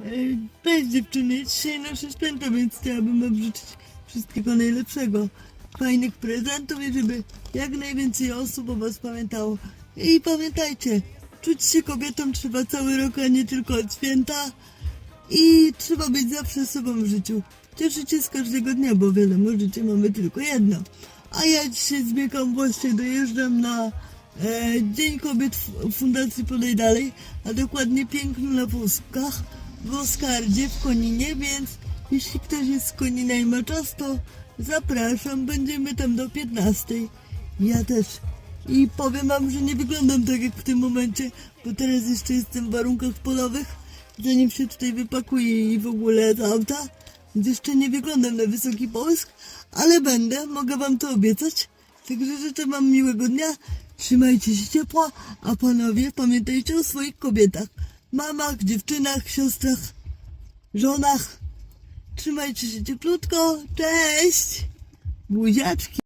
E, Cześć dziewczyny, dzisiaj nasze święto, więc chciałabym wam życzyć wszystkiego najlepszego. Fajnych prezentów i żeby jak najwięcej osób o was pamiętało. I pamiętajcie, czuć się kobietą trzeba cały rok, a nie tylko od święta. I trzeba być zawsze sobą w życiu. Cieszyć się z każdego dnia, bo wiadomo, życie mamy tylko jedno. A ja dzisiaj zbiegam właśnie, dojeżdżam na e, Dzień Kobiet Fundacji Podaj Dalej, a dokładnie piękno na wózkach w Oskardzie w Koninie, więc jeśli ktoś jest z Konina i ma czas, to zapraszam, będziemy tam do 15. Ja też. I powiem wam, że nie wyglądam tak jak w tym momencie, bo teraz jeszcze jestem w warunkach polowych, zanim się tutaj wypakuję i w ogóle z auta. Więc jeszcze nie wyglądam na wysoki połysk, ale będę, mogę wam to obiecać. Także życzę wam miłego dnia, trzymajcie się ciepło, a panowie pamiętajcie o swoich kobietach, mamach, dziewczynach, siostrach, żonach. Trzymajcie się cieplutko, cześć! Buziaczki!